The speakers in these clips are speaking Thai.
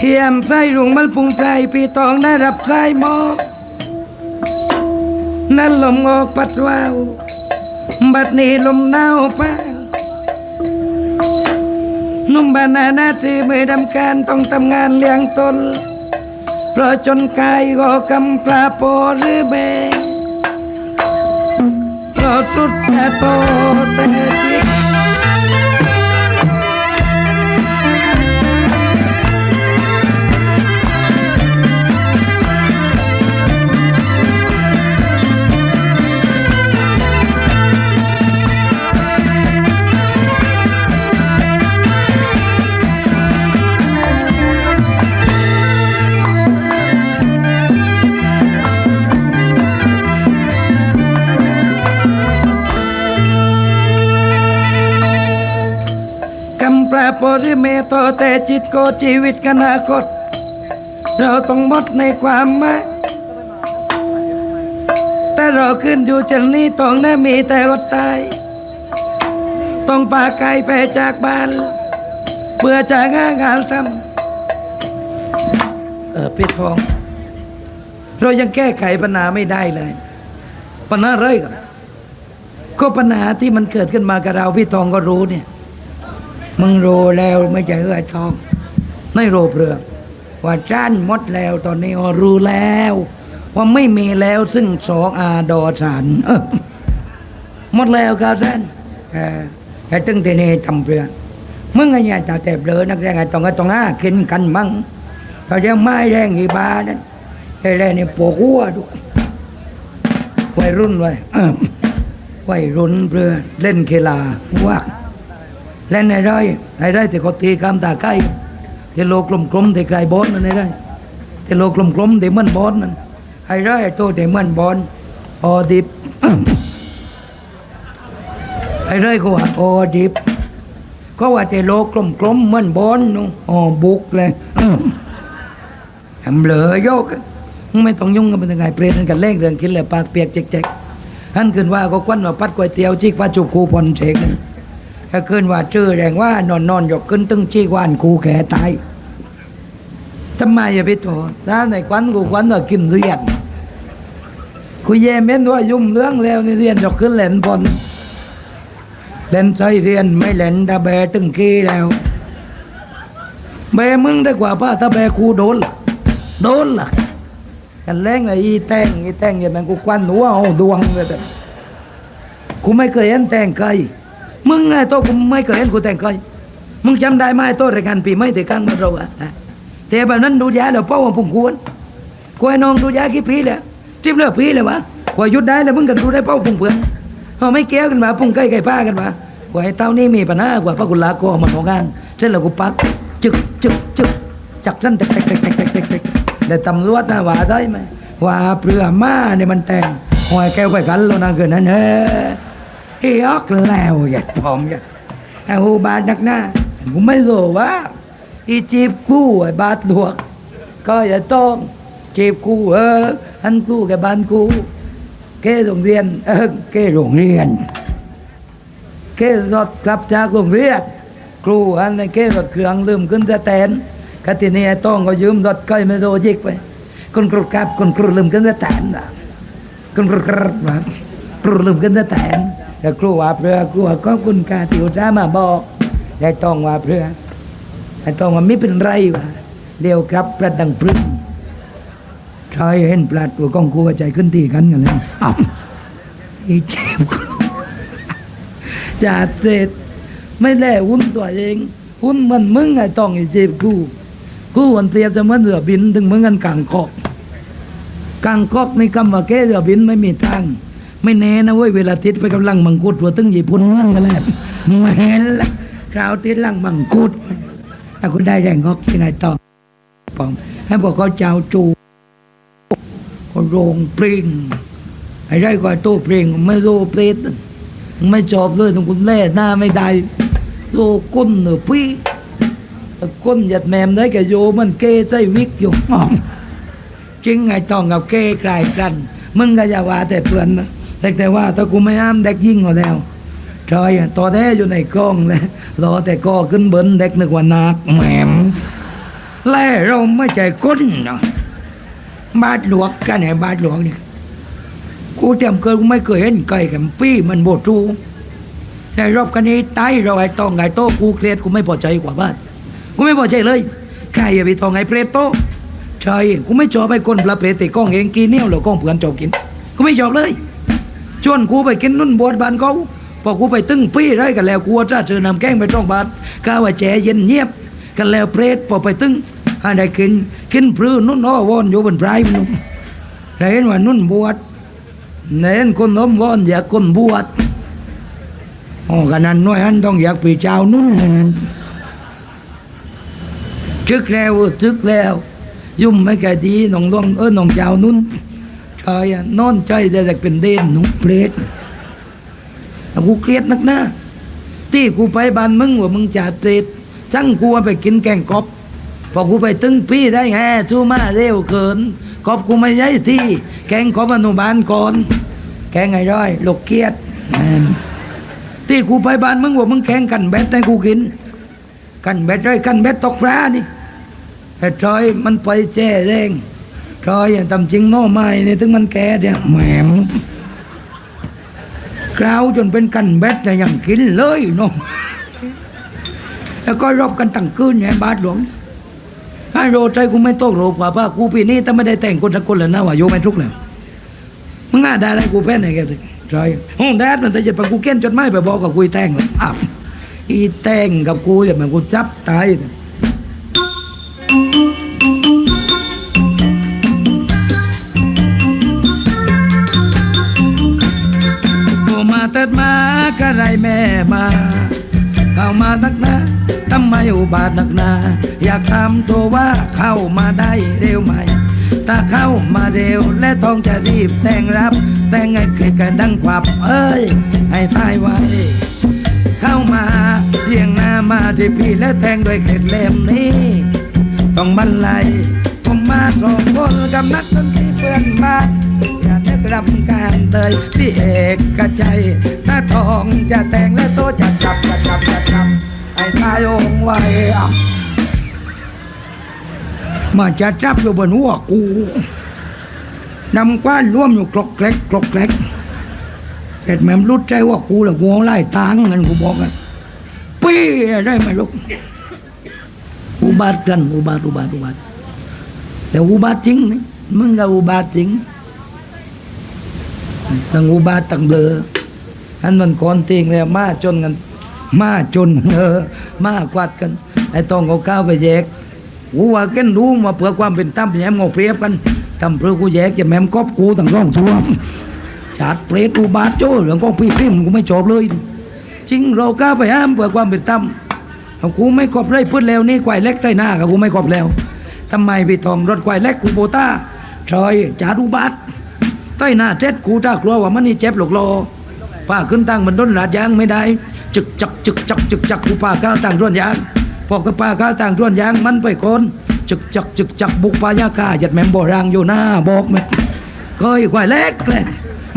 เฮียมไส้รุงมัลพุงไพรปีตองได้รับไส้หมอกนั่นลมออกปัดวาว บัดนี้ลมหนาวป้านุ่มบานาหน้าที่ไม่ดำการต้องทำงานเลี้ยงตน เพราะจนกายก็กำปลาโปหรือเบงเพราะจุดแต่โตแต่จิต ราปริเมโตแต่จิตโกชีวิตกนาคต เราต้องมดในความหมายแต่เราขึ้นอยู่จันนี้ต้องได้มีแต่อดตาย ต้องปาไกลไปจากบ้านเพื่อจะงางานทำเออพี่ทอง เรายังแก้ไขปัญหาไม่ได้เลย ปัญหาอะไรก็ปัญหาที่มันเกิดขึ้นมากับเราพี่ทองก็รู้เนี่ย มึงรู้แล้วไม่ใช่เอื้อทองไม่รู้เปลือกว่าจ้านมดแล้วตอนนี้รู้แล้ว ว่าไม่มีแล้วซึ่งสองอาดอสารเออหมดแล้วครับท่านแต่ตึงทีนี้ทำเปลือกมึงไงเนี่ยตาแต่เบลอนักแรงไงต้องก็ต้องอ้ากินกันมั่งเขาจะไม่แรงอีบานั่นไอ้แรงนี่ปวดหัวด้วยวัยรุ่นไว้เออวัยรุ่นเปลือเล่นกีฬาวัก เล่นในไร่ในไร่แต่เขาตีกามตาไก่ที่โลกลมๆที่ไกลบอลนั่นในไร่ที่โลกลมๆที่เหมันบอลนั่นไอ้ไร่โตที่เหมันบอลออดิบไอ้ไร่ก็ว่าออดิบก็ว่าที่โลกกลมๆเหมันบอลนู่นอ๋อบุกเลยแอมเหลือโยกไม่ต้องยุ่งกันเป็นยังไงเปรตนั่นกันเล่งเรื่องกินเลยปากเปียกเจ๊กๆท่านขึ้นว่าก็ควันว่าปัดก๋วยเตี๋ยวจิกว่าจุกคูพอนเชกนั่น ถ้าขึ้นว่าชื่อแรงว่านอนนอนยกขึ้นตึงชี้วานกูแก่ตายทำไมอย่าไปโทษถ้าในควันกูควันว่ากินเรียนกูแย่เม้นว่ายุ่มเรื่องแล้วนี่เรียนยกขึ้นเล่นบอลเล่นใจเรียนไม่เล่นตาแบตึงขี้แล้วแบมึงได้กว่าป้าถ้าแบคูโดนล่ะโดนล่ะกันแรงเลยอีแตงอีแตงอย่างนั้นกูควันหัวเอาดวงเลยแต่กูไม่เคยเห็นแตงใคร มึงไงโตกูไม่เคยเห็นกูแต่งเคยมึงจำได้ไหมโตรายการปีไม่แต่กลางบ้านเราอะแต่แบบนั้นดูยาแล้วเป้าว่าพุ่งควรกูให้น้องดูยากี่ปีแล้วจิบเลือปีเลยวะกูหยุดได้แล้วมึงกันดูได้เป้าพุ่งเพื่อนเอาไม่เกี้ยวกันมาพุ่งใกล้ไก่ป้ากันมากูให้เต้านี่มีปัญหากว่าพระกุลาโกมันของงานเช่นเรากูปักจึกจึกจึกจับฉันแตกแตกแตกแตกแตกแตกแตกแต่ตำรวจนะว่าได้ไหมว่าเปลือมาเนี่ยมันแต่งหอยแก้วไปกันแล้วนะเกินนั้นเฮ้ ไอ้ออกแล้วอย่าทอมอย่าไอ้หูบาดนักหน้ากูไม่รู้ว่าอีจีบกู้ไอ้บาดหลวกก็อย่าต้องจีบกู้เอออันกู้แกบ้านกู้เก้โรงเรียนเออเก้โรงเรียนเก้รถกลับจากโรงเรียนครูอันนี้เก้รถเครื่องลืมขึ้นจะแตนกตินี้ไอ้ต้องก็ยืมรถก้อยไม่โดยิกไปคนครูกลับคนครูลืมขึ้นจะแตนน่ะคุณครูครับว่าครูลืมกันจะแตน แล้วครูว่าเพื่อครูว่าก็คุณกาติวจ้ามาบอกได้ต้องว่าเพื่อไอ้ต้องว่าไม่เป็นไรวะเลี้ยวครับประดังพรึงชายเห็นปลาตัวกองกูว่าใจขึ้นตีกันกันเลยอ้าวอีเจ็บครูจ่าเสร็จไม่แล่หุ้นตัวเองหุ้นมันมึงไอ้ต้องไอ้เจ็บกูกูวันเตรียมจะเหมันเรือบินถึงมึงกันกลางคอกกางกอกในคำว่าแกเรือบินไม่มีทาง ไม่แน่นะเว้ยเวลาติดไปกำลังมังคุดตัวตึ้งญี่ปุ่นเมืองกันแล้วไม่นละคราวติดลังมังคุดถ้าคุณได้แรงงอกยังไงต่อปองให้บอกเขาเจ้าจูเขาโรงปริงไอ้ไรก็ไอ้ตู้ปริงไม่รู้เปรตไม่จบเลยตรงคุณแล่หน้าไม่ได้โลก้นเหนือพี่ก้นหยัดแมมได้แกโยมันเก้ใจวิกอยู่อ๋อจริงไงต้องกับเก้กลกัน มึงก็อย่าว่าแต่เพื่อนนะ แต่แต่ว่าถ้ากูไม่ห้ามเด็กยิ่งกว่าแล้วจอยตอนแท้อยู่ในกล้องเลยรอแต่ก็ขึ้นเบิ้นเด็กนึกว่านักแหมมแล่เราไม่ใจก้นเนาะบาดหลวงกันไหนบาดหลวงเนี่ยกูเตรียมเกินกูไม่เคยเห็นไก่กับปี้มันโบทูในรอบกันนี้ตายเราไอ้ตองไงโตกูเครียดกูไม่พอใจกว่าบ้านกูไม่พอใจเลยใครอย่าไปตองไงเปรตโตใช่กูไม่ชอบไปคนปลาเปรตติก้องเองกินเนี่ยหรอก้องเผื่อนจอบกินกูไม่ชอบเลย ชวนกูไปกินนุ่นบวชบานเขาพอกูไปตึ้งปี้ไรกันแล้วกูจะเจอนำแกงไปจ้องบาทก้าว่าแจเย็นเงียบ กันแล้วเปรตพอไปตึ้งอันใดกินกินพลื้นุ่นอ้อวอนอยู่บนไพรมันนุ่มได้เห็นว่านุ่นบวชได้เห็นคนน้มวอนอยากคนบวชอ๋อกันนั้นน้อยอันต้องอยากปีเจ้านุ่นเลยนั้นชึกแล้วชึกแล้ว ยุ่มไม่แก่ดีน้องล่วงเออน้องเจ้านุ่น ชายอะนอนใจแต่จะเป็นเด่นหนุ่มเปรตแล้วกูเครียดนักหน้าที่กูไปบ้านมึงว่ามึงจ่าเปรตจังกูไปกินแกงกบพอกูไปตึงพี่ได้ไงทูมาเร็วเกินกบกูไม่ย้ายที่ แกงกบอนุบาลก่อนแกงไงร้อยลูกเกียดที่กูไปบ้านมึงว่ามึงแกงกันเบ็ดให้กูกิน กันเบ็ดไรกันเบ็ดตกปลานี่แต่ทอยมันไปแจ้แดง ทอยอย่างตำจริงโน่ไม้นี่ถึงมันแก่เนี่ยแหมมกราวจนเป็นกันแบดแต่ยังกินเลยเนาะแล้วก็รบกันตั้งคืนเนี่ยบาทหลวงถ้โรใจกูไม่โต้โรกว่าป้ากูปีนี้ถ้าไม่ได้แต่งคนสักคนเลยนะว่าโยไม่ทุกเลยมึงง่าได้อะไรกูแพ้ไหนแกเลยห้องแดดมันแต่จะไปกูเก้นจดไม้ไปบอกกับกูแต่งเลยอ้าวอีแต่งกับกูอย่ามากูจับตาย เติดมากระไรแม่มาเข้ามาตักหนาทำไมอุบาทหนักหนา อยากทำตัวว่าเข้ามาได้เร็วไหมถ้าเข้ามาเร็วและทองจะรีบแต่งรับ แต่งให้เกิดกันดังควับ เอ้ย ให้ตายไว้ เข้ามาเรียงหน้ามาที่พี่และแทงด้วยเกล็ดเล่มนี้ ต้องบรรลัยผมมาสองคนกับนักดนตรีเพื่อนบ้าน รำการเตยพี่เอกกระใจถ้าทองจะแต่งและโตจะจับจะจับจะจับไอ้ตายองไว้อะมาจะจับอยู่บนหัวกูนำกว้านร่วมอยู่กรอกแกรกกรอกแกรกเห็ดแม่มรุดใจว่ากูละกูเอาไล่ตางเงินกูบอกกันปี้ได้ไหมลูกอุบาทกันอุบาทอุบาทอุบาทแต่อุบาทจริงนะมึงก็อุบาทจริง ตั้งอุบาทตั้งเบลออันมันก่อนเตียงแล้วมาจนกัน มาจนเออมากวาดกันไอ้ต้องเอาก้าวไปแยกกูว่าเกันรู้มาเพื่อความเป็นตั้มแย้มงอเปรียบกันทำเพื่อกูแยกจะแม่มกอบกูตั้งร่องทั่วชาดเปรตอุบาทโจ้เรื่องของพี่พิมกูไม่จบเลย จริงเราก้าไปห้ามเพื่อความเป็นตั้มเอากูไม่กอบเลยพูดแล้วนี่ควายเล็กใต้หน้ากับกูไม่กอบแล้วทำไมพี่ทองรถควายเล็กกูโบต้าชอยจารุบัต ใต้หน้าเจ็ดกูถ้ากลัวว่ามันนี่เจ็บหลกโลป้าขึ้นตั้งมันด้นหลาดยางไม่ได้ จึกจักจึกจักจึกจักกูป้าก้าวตั้งร่วนยางพอกับป้าก้าวตั้งร่วนยางมันไปคนจึกจักจึกจักบุกปายากาหยัดแมมโบรางอยู่หน้าบอกไหมก้อยควายเล็กเลย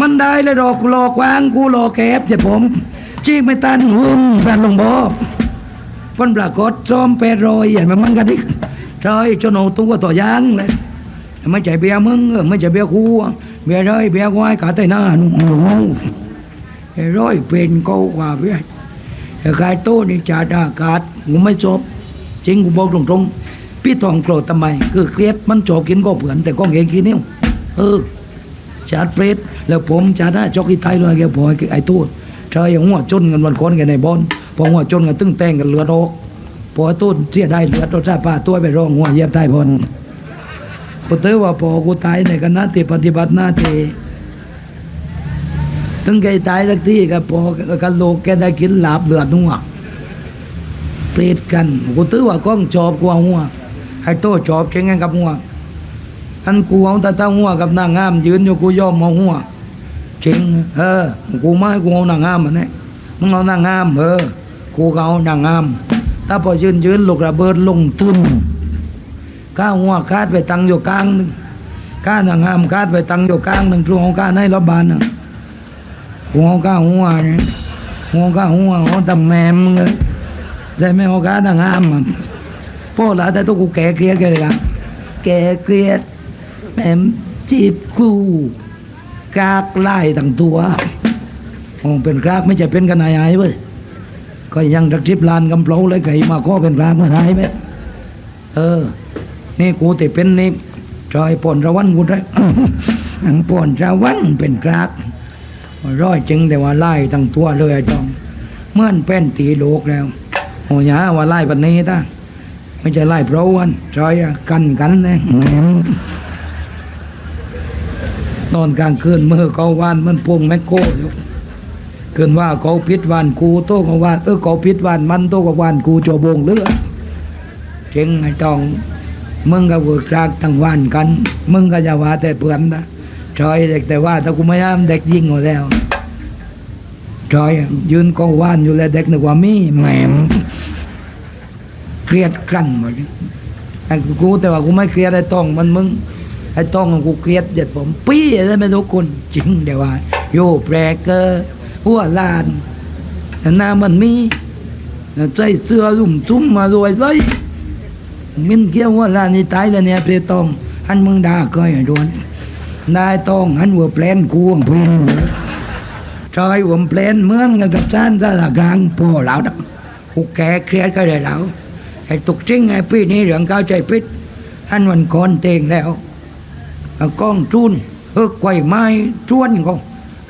มันได้เลยดอกกูรอกวางกูรอแคบเจ็ดผมจี้ไม่ตันหุ่นแฟนลงบอกมันปรากฏจอมเปรอยอย่างมันมันกันดิรอยจนเอาตัวต่อยางเลยไม่ใช่เบียมึงไม่ใช่เบียร์กู เบียร์ร้อยเบียร์วายขาใต้หน้าหนุ่มโอ้โหไอ้ร้อยเป็นเกากว่าเบียร์ไอ้กายโต้นี่จ่าดอากาศกูไม่จบจริงกูบอกตรงๆพี่ทองโกรธทำไม คือเครียดมันจบกินก็เผือนแต่ก็เงกินนิ้วเออชาดเปรตแล้วผมชาดหน้าจอกอีไทยเลยแกพอยไอ้ตู้ชายหัวจนกันวันคนกันในบอนพอหัวจนกันตึ้งแต่งกันเลือดออกพอต้นเสียได้เลือดรถราป้าตัวไปรองหัวเยียบใต้พอน พอเตอว่าพอกูตายในคณะที่ปฏิบัติหน้าที่ถึงแกตายสักทีก็พอกันโลกแกได้กินหลาบเลือดนัวเปรตกันกูตื้อว่าก้องจอบกว่าหัวไอ้โตจอบเก่งไงกับหัวอันกูเอาแต่ตั้งหัวกับนางงาม ยืนอยู่กูยอมเอาหัวจริงเออกูไม่กูเอานางงามมันเนี่ยมึงเอานางงามเออกูเอานางงามถ้าพอยืนยืนลูกระเบิดลงทุน ก้าหัวคาดไปตังอยู่กลางหนึ่งก้านางงามคาดไปตังอยู่กลางหนึ่งตรงของก้าให้รับบานน่ะกูเอาก้าหัวเนี่ยกูเอาก้าหัวเอาตำแมมมึงเลยใจไม่เอาก้านางงามมันพ่อหลานแต่ตัวกูแก่เกลียดกันเลยละแก่เกลียดแหม่มจีบกูกรากไล่ตั้งตัวโอ้เป็นกรากไม่ใช่เป็นกันนายไอ้เว้ยก็ยังรักทิพลานกำเปลาเลยไก่มาข้อเป็นกรากมาได้ไหมเออ นี่กูติเป็นนี่จอยปนระวันกูได้อังปนระวันเป็นกรากร้อยจริงแต่ว่าไล่ตั้งตัวเลยจองเมื่อนเป็นตีโลกแล้วโอ้ยาว่าไล่ปันนี้ตาไม่ใช่ไล่เพราะวันจอยกันกันนะแหมนอนกลางคืนเมื่อเขาวานมันพวงแมกโก้อยู่เกินว่าเขาพิษวานกูโต้กับวานเออเขาพิษวานมันโต้กับวานกูจวบงเลือจริงไอ้จอง มึงก็เวิร์กรากทั้งวันกัน มึงก็จะว่าแต่เปื่อนนะจอยเด็กแต่ว่าถ้ากูไม่ห้ามเด็กยิ่งหมดแล้วจอยยืนกองว่านอยู่แล้วเด็กนึกว่ามีแหมมเครียดกลั้นหมดไอ้กูแต่ว่ากูไม่เครียดไอ้ต้องมันมึงไอ้ต้องกูเครียดเด็ดผมปี้ได้ไม่ทุกคนจริงเดี๋ยวว่าโยแปรเกอร์หัวลานหน้ามันมีใส่เสื้อลุ่มทุ่มมารวยไว้ มินเกี้ยวหัวลานี่ตายแล้วเนี่ยเพตองอันมึงด่าก้อยไอ้โดนนายตองอันหัวแปลนกูของเพื่อนชอยอมเพลนเหมือนกันกับท่านสารกลางพ่อเราดักกูแก่เครียดก็ได้แล้วไอ้ตุกจริงไอ้พี่นี่เรื่องเข้าใจพิษอันวันก่อนเตงแล้วกล้องจุนเออไกวไม้จวนก็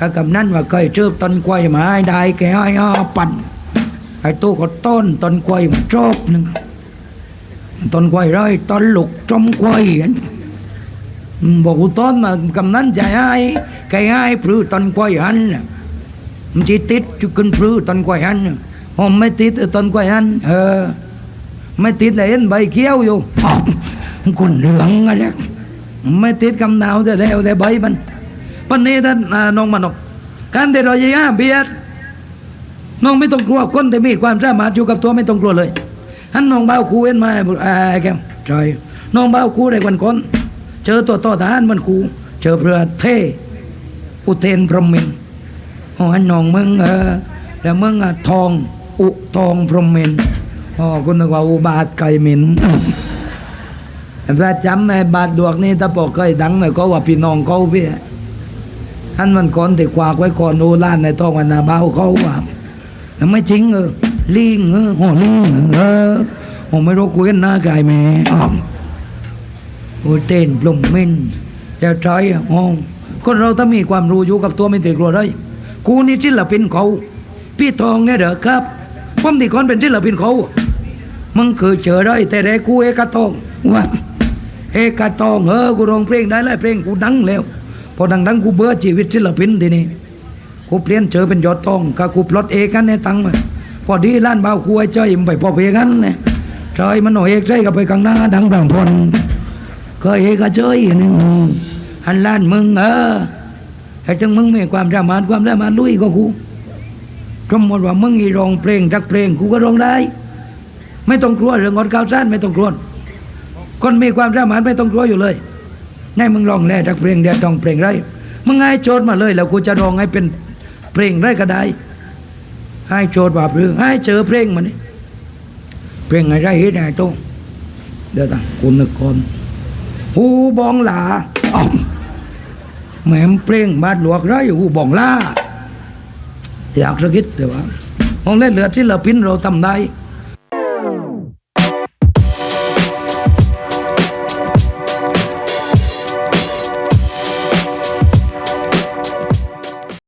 ก็กำนั้นว่าเคยเจอต้นไกวไม้ได้แก่ไอ้อปั่นไอ้ตู้ก็ต้นต้นไกวมันจบหนึ่ง ต้นไกวร้อยต้นลูกจมไกวอันบอกกูต้นมากำนั้นใจให้แกให้พลื้ต้นกล้วยหันมันจะติดจุกันพลื้ต้นกล้วยหันผมไม่ติดไอ้ต้นกล้วยหันเออไม่ติดเลยเห็นใบเขียวอยู่อ้าวมันคนเหลืองอะไรไม่ติดกำหนาวแต่แล้วแต่ใบมันปันนี้ท่านน้องมันกการที่เราจะย่าเบียดน้องไม่ต้องกลัวคนที่มีความสามารถอยู่กับตัวไม่ต้องกลัวเลย ฮันน้องเบาคูเห็นมาไอ่าแกมจอยน้องเบาคูได้วันคนเจอตัวต่อทหารมันคูเจอเรือเทอุเทนพรหมินทร์อ๋ออันน้องมึงเออแล้วมึงอะทองอุทองพรหมินทร์อ๋อคุณนึกว่าอุบาทไก่หมินแต่จำไอ้บาทดวกนี่ถ้าบอกเคยดังหน่อยก็ว่าพี่น้องเขาพี่ท่านมันก่อนที่ควากไว้ก่อนโอลานในท้องวันนาเบ้าเขาว่าแต่ไม่จริงเออ ลิงเออโอลิงเออโอไม่รู้คุยกันหน้ากายแม่อ้าวโอ้เต้นปลุ่มมินแล้วใจอ่อ๋อคนเราถ้ามีความรู้อยู่กับตัวไม่ติดกลัวเลยกูนี่ศิลปินเขา พี่ทองเนี่ยเด้อครับผมที่คนเป็นศิลปินเขามึงเคยเจอได้ แต่แรกกูเอกทองว่าเอกทองเออกูร้องเพลงได้แล้วเพลงกูดังแล้ว พอดังๆกูเบื่อชีวิตศิลปินทีนี้กูเปลี่ยนเจอเป็นยอดทองกับกูปลดเอกกันในตังค์มา อดีล้านเบากูไอ้จ้อยมันไปพอเพกันเนี่ยจ้อยมันหน่อยเอกใจกับไปกลางหน้าดังบางพนก็เอกก็จ้อยนึงอันล้านมึงเออไอ้จังมึงมีความสามารความสามารถลุยก็กูสมมติว่ามึงอีร้องเพลงรักเพลงกูก็ร้องได้ ไม่ต้องกลัวเรื่องงดข้าวสารไม่ต้องกลัวคนมีความสามารไม่ต้องกลัวอยู่เลยในมึงร้องแล่รักเพลงเดียวต้องเพลงไรมึงให้โจทย์มาเลย แล้วกูจะร้องให้เป็นเพลงไรก็ได้ ให้โจทย์ว่าเพลงให้เจอเพลงมันนี่เพลงอะไรฮิตไอ้ตู้เดี๋ยวตั้งคุณนึกก่อนหูบองหลาแหมมเพลงบาดหลวกไรหูบองลาอยากสะกิดแต่ว่าของเล่นเหลือที่เราพินเราทำได้